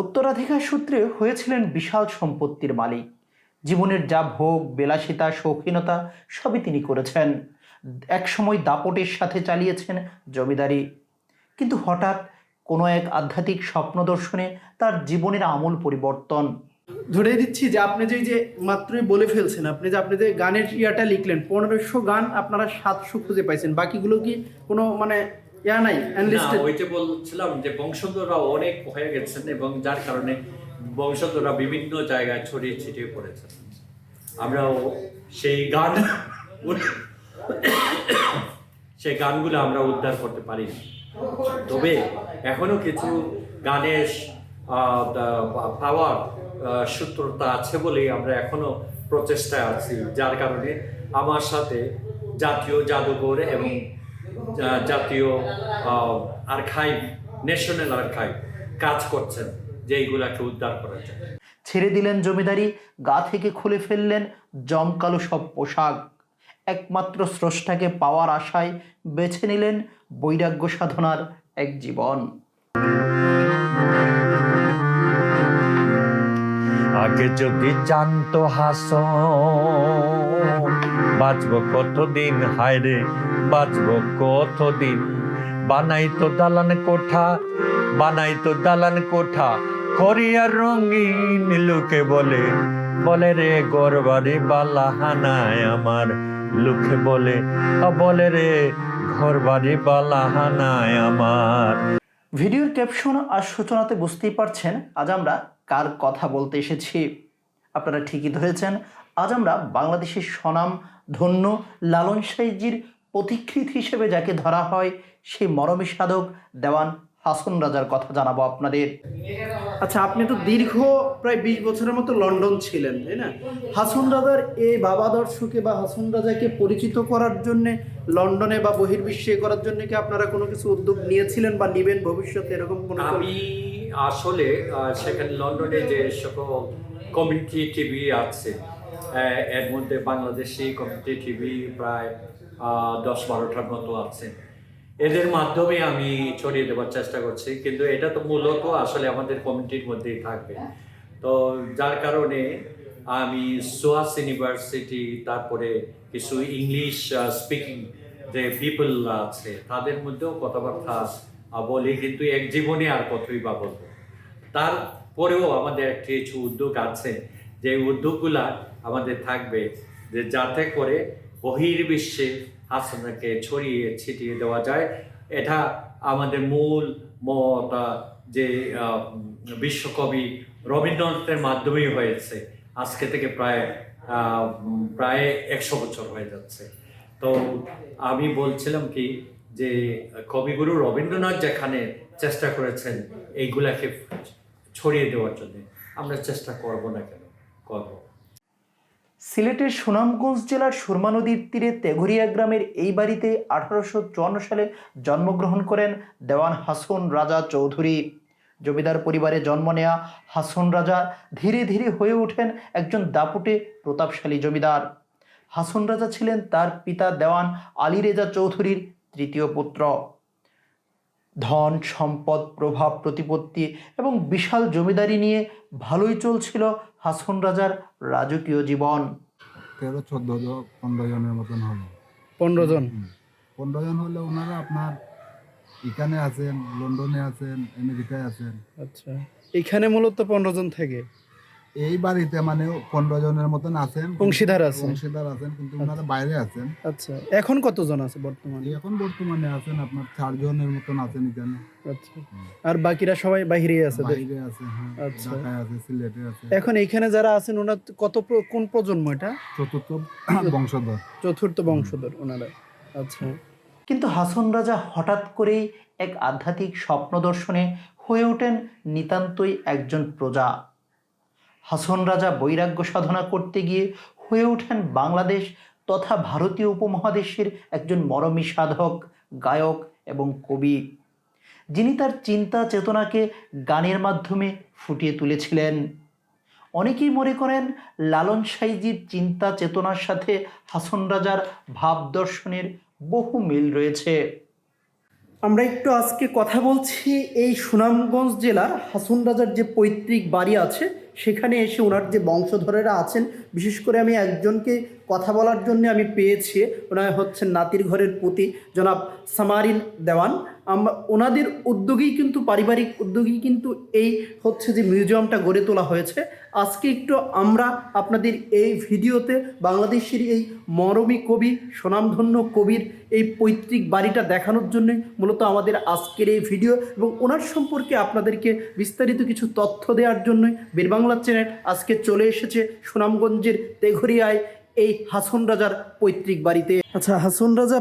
উত্তরাধিকার সূত্রে হয়েছিলেন বিশাল সম্পত্তির মালিক। জীবনের যা ভোগ, বিলাসিতা, শৌখিনতা, সবই তিনি করেছেন। একসময় দাপটের সাথে চালিয়েছেন জমিদারি। কিন্তু হঠাৎ কোনো এক আধ্যাত্মিক স্বপ্ন দর্শনে তার জীবনের আমূল পরিবর্তন। ধরে দিচ্ছি যে আপনি যে যে মাত্রই বলে ফেলছেন, আপনি যে আপনি যে গানের ইয়াটা লিখলেন, পনেরোশো গান আপনারা সাতশো খুঁজে পাইছেন। বাকিগুলো কি কোনো মানে ইয়া নাই না অ্যানলিস্টেড ওই যে বলছিলাম যে বংশধররা অনেক হয়ে গেছেন এবং যার কারণে বংশধররা বিভিন্ন জায়গায় ছড়িয়ে ছিটিয়ে পড়েছেন। আমরাও সেই গান সেই গানগুলো আমরা উদ্ধার করতে পারি তবে এখনও কিছু গানের পাওয়ার সূত্রতা আছে বলেই আমরা এখনও প্রচেষ্টায় আছি। যার কারণে আমার সাথে জাতীয় জাদুঘর এবং জাতীয় আর্কাইভ ন্যাশনাল আর্কাইভ কাজ করছেন যে এইগুলাকে উদ্ধার করার জন্য। ছেড়ে দিলেন জমিদারি গা থেকে খুলে ফেললেন জমকালো সব পোশাক। একমাত্র স্রষ্টাকে পাওয়ার আশায় বেছে নিলেন বৈরাগ্য সাধনার এক জীবন। আগে যদি জানতো হাসন বাঁচবো কতদিন? হায়রে বাঁচবো কতদিন? বানাই তো দালান কোঠা, বানাই তো দালান কোঠা করিয়ার রঙিন লোকে বলে। বলে রে গরবারি বালা হানায় আমার লোকে বলে। বলে রে ঘর বাড়ি বালা হানায় আমার। ভিডিওর ক্যাপশন আর সূচনাতে বুঝতেই পারছেন আজ আমরা কার কথা বলতে এসেছি। আপনারা ঠিকই ধরেছেন, আজ আমরা বাংলাদেশের স্বনাম ধন্য লালন সাইজির পথিকৃত হিসেবে যাকে ধরা হয় সেই মরমী সাধক দেওয়ান হাসন রাজার কথা জানাব আপনাদের। আচ্ছা আপনি তো দীর্ঘ প্রায় বিশ বছরের মতো লন্ডন ছিলেন তাই না? হাসন রাজার এই বাবা দর্শকে বা হাসন রাজাকে পরিচিত করার জন্য লন্ডনে বা বহির্বিশ্বে করার জন্য কি আপনারা কোনো কিছু উদ্যোগ নিয়েছিলেন বা নিবেন ভবিষ্যতে এরকম কোনো আমি আসলে সেখানে লন্ডনে যে সকল কমিউনিটি টিভি আছে এর মধ্যে বাংলাদেশি কমিউনিটি টিভি প্রায় দশ বারোটার মতো আছে। এদের মাধ্যমে আমি ছড়িয়ে দেওয়ার চেষ্টা করছি, কিন্তু এটা তো মূলত আসলে আমাদের কমিউনিটির মধ্যেই থাকবে। তো যার কারণে আমি সোয়াস ইউনিভার্সিটি, তারপরে কিছু ইংলিশ স্পিকিং যে পিপল আছে, তাদের মধ্যেও কথাবার্তা বলি, কিন্তু এক জীবনে আর কতই বা বলব। তারপরেও আমাদের একটি কিছু উদ্যোগ আছে যে উদ্যোগগুলা আমাদের থাকবে, যে যাতে করে বহির্বিশ্বে হাসনাকে ছড়িয়ে ছিটিয়ে দেওয়া যায়, এটা আমাদের মূল মত যে বিশ্বকবি রবীন্দ্রনাথের মাধ্যমেই হয়েছে। আজকে থেকে প্রায় প্রায় একশো বছর হয়ে যাচ্ছে। তো আমি বলছিলাম কি, যে কবিগুরু রবীন্দ্রনাথ যেখানে চেষ্টা করেছেন এইগুলাকে ছড়িয়ে দেওয়ার জন্য, আমরা চেষ্টা করব না কেন? করব সিলেটের সুনামগঞ্জ জেলার সুরমা নদীর তীরে তেঘরিয়া গ্রামের এই বাড়িতে আঠারোশো চুয়ান্ন সালে জন্মগ্রহণ করেন দেওয়ান হাসন রাজা চৌধুরী। জমিদার পরিবারে জন্ম নেয়া হাসন রাজা ধীরে ধীরে হয়ে ওঠেন একজন দাপুটে প্রতাপশালী জমিদার। হাসন রাজা ছিলেন তার পিতা দেওয়ান আলী রেজা চৌধুরীর তৃতীয় পুত্র। ধন, সম্পদ, প্রভাব, প্রতিপত্তি এবং বিশাল জমিদারি নিয়ে ভালোই চলছিল হাসন রাজার রাজকীয় জীবন। তেরো চোদ্দ পনেরো জনের মতন হবে পনেরো জন? পনেরো জন হলে ওনারা আপনার এখানে আছেন লন্ডনে আছেন আমেরিকায় আছেন। আচ্ছা। এখানে মূলত পনেরো জন থাকে? এই বাড়িতে মানে পনেরো জনের মতন আছেন অংশীদার আছেন। অংশীদার আছেন কিন্তু ওনারা বাইরে আছেন। আচ্ছা এখন কতজন আছে বর্তমানে? এখন বর্তমানে আছেন আপনার চার জনের মতন আছেন এখানে। আচ্ছা আর বাকিরা সবাই বাহিরেই আছে? বাইরে আছে হ্যাঁ আচ্ছা। ঢাকায় আছে সিলেটে আছে। এখন এইখানে যারা আছেন ওনার কত কোন প্রজন্ম এটা? চতুর্থ বংশধর। চতুর্থ বংশধর ওনারা। আচ্ছা। কিন্তু হাসন রাজা হঠাৎ করেই এক আধ্যাত্মিক স্বপ্ন দর্শনে হয়ে ওঠেন নিতান্তই একজন প্রজা। হাসন রাজা বৈরাগ্য সাধনা করতে গিয়ে হয়ে ওঠেন বাংলাদেশ তথা ভারতীয় উপমহাদেশের একজন মরমী সাধক, গায়ক এবং কবি। যিনি তার চিন্তা চেতনাকে গানের মাধ্যমে ফুটিয়ে তুলেছিলেন। অনেকেই মনে করেন লালন সাইজির চিন্তা চেতনার সাথে হাসন রাজার ভাব দর্শনের বহু মিল রয়েছে। আমরা একটু আজকে কথা বলছি এই সুনামগঞ্জ জেলার হাসন রাজার যে পৈতৃক বাড়ি আছে সেখানে এসে ওনার যে বংশধরেরা আছেন, বিশেষ করে আমি একজনকে কথা বলার জন্য আমি পেয়েছি। ওনার হচ্ছেন নাতির ঘরের প্রতি জনাব সামারিন দেওয়ান। আমরা ওনাদের উদ্যোগেই কিন্তু, পারিবারিক উদ্যোগেই কিন্তু এই হচ্ছে যে মিউজিয়ামটা গড়ে তোলা হয়েছে। আজকে একটু আমরা আপনাদের এই ভিডিওতে বাংলাদেশের এই মরমী কবি সুনামধন্য কবির এই পৈতৃক বাড়িটা দেখানোর জন্য মূলত আমাদের আজকের এই ভিডিও এবং ওনার সম্পর্কে আপনাদেরকে বিস্তারিত কিছু তথ্য দেওয়ার জন্যই বীরবাংলা চ্যানেল আজকে চলে এসেছে সুনামগঞ্জের তেঘরিয়ায় এই হাসন রাজার পৈতৃক বাড়িতে। আচ্ছা হাসন রাজা,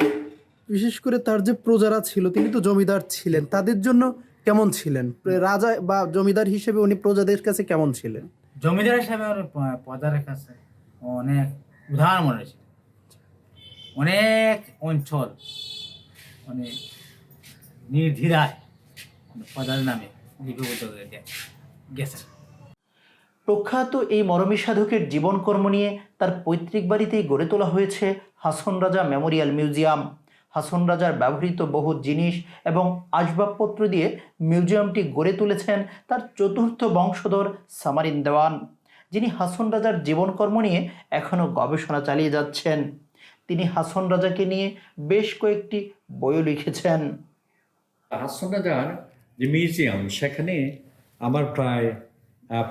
বিশেষ করে তার যে প্রজারা ছিল, তিনি তো জমিদার ছিলেন, তাদের জন্য কেমন ছিলেন? রাজা বা জমিদার হিসেবে উনি প্রজাদের কাছে কেমন ছিলেন? জমিদার হিসাবে ওর প- পদারের কাছে অনেক উদাহরণ মনে ছিল অনেক অঞ্চল মানে নির্ধিরায় পদার নামে গেছে। প্রখ্যাত এই মরমী সাধকের জীবনকর্ম নিয়ে তার পৈতৃক বাড়িতেই গড়ে তোলা হয়েছে হাসন রাজা মেমোরিয়াল মিউজিয়াম। হাসন রাজার ব্যবহৃত বহু জিনিস এবং আসবাবপত্র দিয়ে মিউজিয়ামটি গড়ে তুলেছেন তার চতুর্থ বংশধর সামারিন দেওয়ান, যিনি হাসন রাজার জীবনকর্ম নিয়ে এখনও গবেষণা চালিয়ে যাচ্ছেন। তিনি হাসন রাজাকে নিয়ে বেশ কয়েকটি বইও লিখেছেন। হাসন রাজার যে মিউজিয়াম, সেখানে আমার প্রায়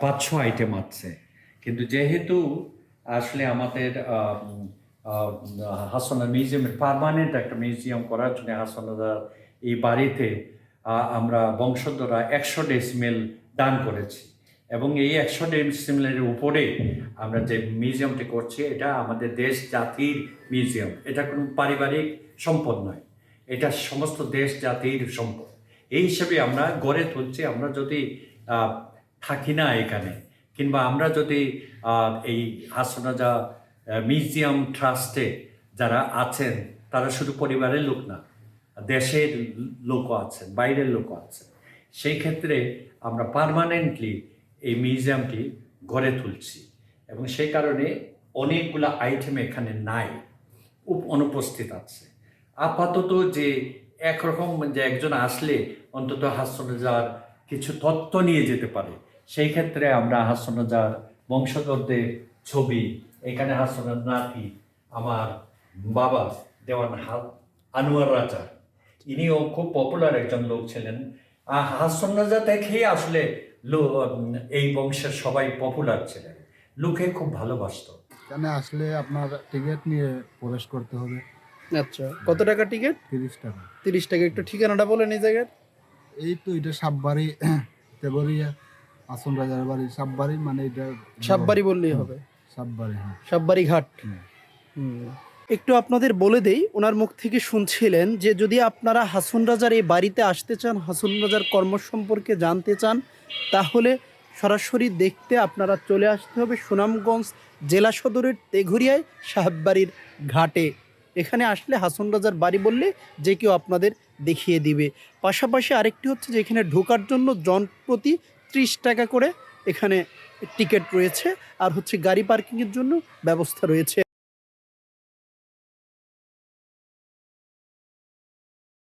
পাঁচশো আইটেম আছে। কিন্তু যেহেতু আসলে আমাদের হাসনা মিউজিয়ামের পারমানেন্ট একটা মিউজিয়াম করার জন্য হাসনাদার এই বাড়িতে আমরা বংশধরা একশো ডেসিমেল দান করেছি। এবং এই একশো ডেসিমেলের উপরে আমরা যে মিউজিয়ামটি করছি, এটা আমাদের দেশ জাতির মিউজিয়াম এটা কোনো পারিবারিক সম্পদ নয়। এটা সমস্ত দেশ জাতির সম্পদ। এই হিসেবে আমরা গড়ে তুলছি। আমরা যদি থাকি না এখানে। কিংবা আমরা যদি এই হাসনাজা মিউজিয়াম ট্রাস্টে যারা আছেন, তারা শুধু পরিবারের লোক না, দেশের লোকও আছেন, বাইরের লোকও আছেন। সেই ক্ষেত্রে আমরা পার্মানেন্টলি এই মিউজিয়ামটি গড়ে তুলছি। এবং সেই কারণে অনেকগুলো আইটেম এখানে নাই অনুপস্থিত আছে। আপাতত যে একরকম যে একজন আসলে অন্তত হাসনাজার কিছু তথ্য নিয়ে যেতে পারে সেই ক্ষেত্রে আমরা হাসনাজার বংশধরদের ছবি এখানে হাসনার নাতি আমার বাবা দেওয়ান হা- আনোয়ার রাজা ইনিও খুব পপুলার একজন লোক ছিলেন। আর হাসন রাজা দেখেই আসলে লো- এই বংশের সবাই পপুলার ছিলেন। লোকে খুব ভালোবাসতো। এখানে আসলে আপনার টিকিট নিয়ে প্রবেশ করতে হবে। আচ্ছা কত টাকা টিকিট তিরিশ টাকা। তিরিশ টাকা একটু ঠিকানাটা বলেন এই জায়গার। এই তো এটা সাববাড়ি তেগরিয়া। আসন রাজার বাড়ি সাববাড়ি মানে এটা সাববাড়ি বললেই হবে। সাববাড়ি হ্যাঁ। সাববাড়ি ঘাট। একটু আপনাদের বলে দেই ওনার মুখ থেকে শুনছিলেন যে যদি আপনারা হাসুন রাজার এই বাড়িতে আসতে চান হাসুন রাজার কর্ম সম্পর্কে জানতে চান তাহলে সরাসরি দেখতে আপনারা চলে আসতে হবে সুনামগঞ্জ জেলা সদরের তেঘুরিয়ায় সাহেববাড়ির ঘাটে। এখানে আসলে হাসন রাজার বাড়ি বললে যে কেউ আপনাদের দেখিয়ে দিবে। পাশাপাশি আরেকটি হচ্ছে যে এখানে ঢোকার জন্য জন প্রতি ত্রিশ টাকা করে এখানে টিকিট রয়েছে। আর হচ্ছে গাড়ি পার্কিংয়ের জন্য ব্যবস্থা রয়েছে।